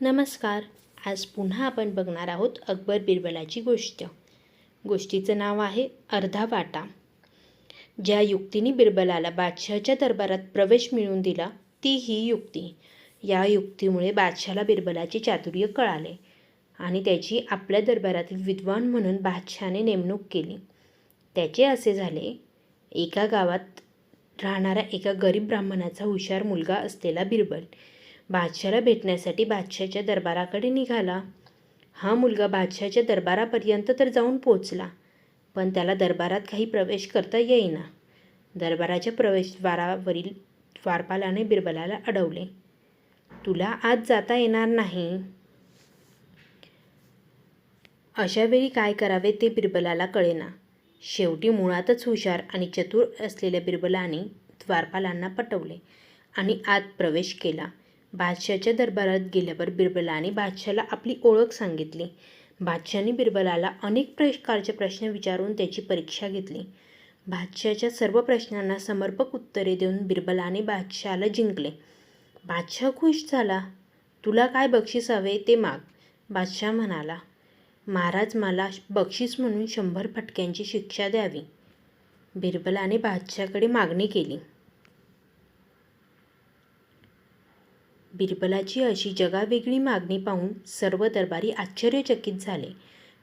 नमस्कार. आज पुन्हा आपण बघणार आहोत अकबर बिरबलाची गोष्ट. गोष्टीचं नाव आहे अर्धा वाटा. ज्या युक्तीने बिरबलाला बादशहाच्या दरबारात प्रवेश मिळवून दिला ती ही युक्ती. या युक्तीमुळे बादशहाला बिरबलाचे चातुर्य कळाले आणि त्याची आपल्या दरबारातील विद्वान म्हणून बादशहाने नेमणूक केली. त्याचे असे झाले एका गावात राहणारा एका गरीब ब्राह्मणाचा हुशार मुलगा असलेला बिरबल बादशाला भेटण्यासाठी बादशाच्या दरबाराकडे निघाला. हा मुलगा बादशाच्या दरबारापर्यंत तर जाऊन पोचला पण त्याला दरबारात काही प्रवेश करता येईना. दरबाराच्या प्रवेशद्वारावरील द्वारपालाने बिरबलाला अडवले. तुला आज जाता येणार नाही. अशावेळी काय करावे ते बिरबलाला कळेना. शेवटी मुळातच हुशार आणि चतुर असलेल्या बिरबलाने द्वारपालांना पटवले आणि आत प्रवेश केला. बादशाच्या दरबारात गेल्यावर बिरबलाने बादशाला आपली ओळख सांगितली. बादशाने बिरबलाला अनेक प्रकारचे प्रश्न विचारून त्याची परीक्षा घेतली. बादशाच्या सर्व प्रश्नांना समर्पक उत्तरे देऊन बिरबलाने बादशाला जिंकले. बादशाह खुश झाला. तुला काय बक्षीस हवे ते माग बादशाह म्हणाला. महाराज मला बक्षीस म्हणून शंभर फटक्यांची शिक्षा द्यावी बिरबलाने बादशाकडे मागणी केली. बिरबलाची अशी जगावेगळी मागणी पाहून सर्व दरबारी आश्चर्यचकित झाले.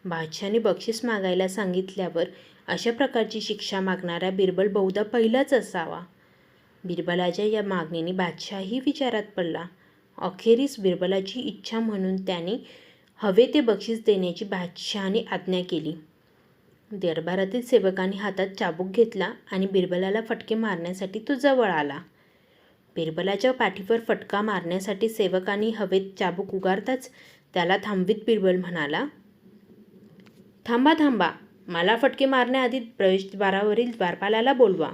बादशाने बक्षीस मागायला सांगितल्यावर अशा प्रकारची शिक्षा मागणारा बिरबल बहुधा पहिलाच असावा. बिरबलाच्या या मागणीने बादशाही विचारात पडला. अखेरीस बिरबलाची इच्छा म्हणून त्याने हवे ते बक्षीस देण्याची बादशहाने आज्ञा केली. दरबारातील सेवकांनी हातात चाबूक घेतला आणि बिरबलाला फटके मारण्यासाठी तो जवळ आला. बिरबलाच्या पाठीवर फटका मारण्यासाठी सेवकांनी हवेत चाबूक उगारताच त्याला थांबवीत बिरबल म्हणाला थांबा थांबा मला फटके मारण्याआधी प्रवेशद्वारावरील द्वारपालाला बोलवा.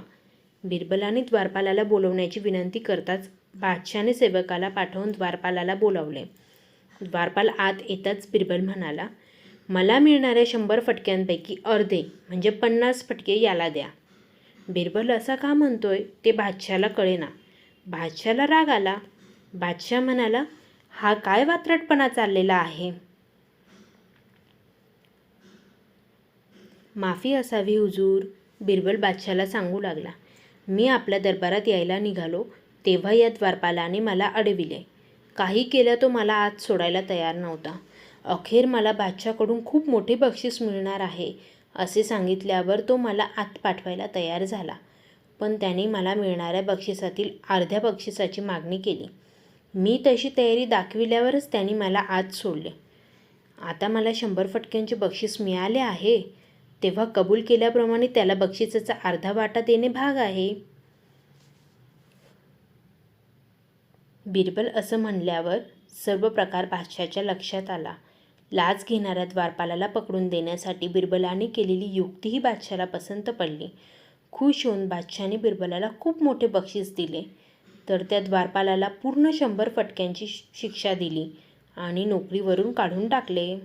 बिरबलाने द्वारपालाला बोलवण्याची विनंती करताच बादशाने सेवकाला पाठवून द्वारपालाला बोलावले. द्वारपाल आत येताच बिरबल म्हणाला मला मिळणाऱ्या शंभर फटक्यांपैकी अर्धे म्हणजे पन्नास फटके याला द्या. बिरबल असा का म्हणतोय? ते बादशाला कळेना. बादशाला राग आला. बादशाह म्हणाला हा काय वात्रटपणा चाललेला आहे? माफी असावी हुजूर बिरबल बादशाला सांगू लागला. मी आपल्या दरबारात यायला निघालो तेव्हा या द्वारपालाने मला अडविले. काही केलं तो मला आत सोडायला तयार नव्हता. अखेर मला बादशाकडून खूप मोठे बक्षीस मिळणार आहे असे सांगितल्यावर तो मला आत पाठवायला तयार झाला. पण त्याने मला मिळणाऱ्या बक्षिसातील अर्ध्या बक्षिसाची मागणी केली. मी तशी तयारी दाखविल्यावरच त्यांनी मला आत सोडले. आता मला शंभर फटक्यांचे बक्षीस मिळाले आहे. तेव्हा कबूल केल्याप्रमाणे त्याला बक्षिसाचा अर्धा वाटा देणे भाग आहे. बिरबल असं म्हणल्यावर सर्व प्रकार बादशाच्या लक्षात आला. लाच घेणाऱ्या द्वारपालाला पकडून देण्यासाठी बिरबलाने केलेली युक्तीही बादशाला पसंत पडली. खुश होऊन बादशाने बिरबलाला खूप मोठे बक्षीस दिले. तर त्या द्वारपालाला पूर्ण शंभर फटक्यांची शिक्षा दिली आणि नोकरीवरून काढून टाकले.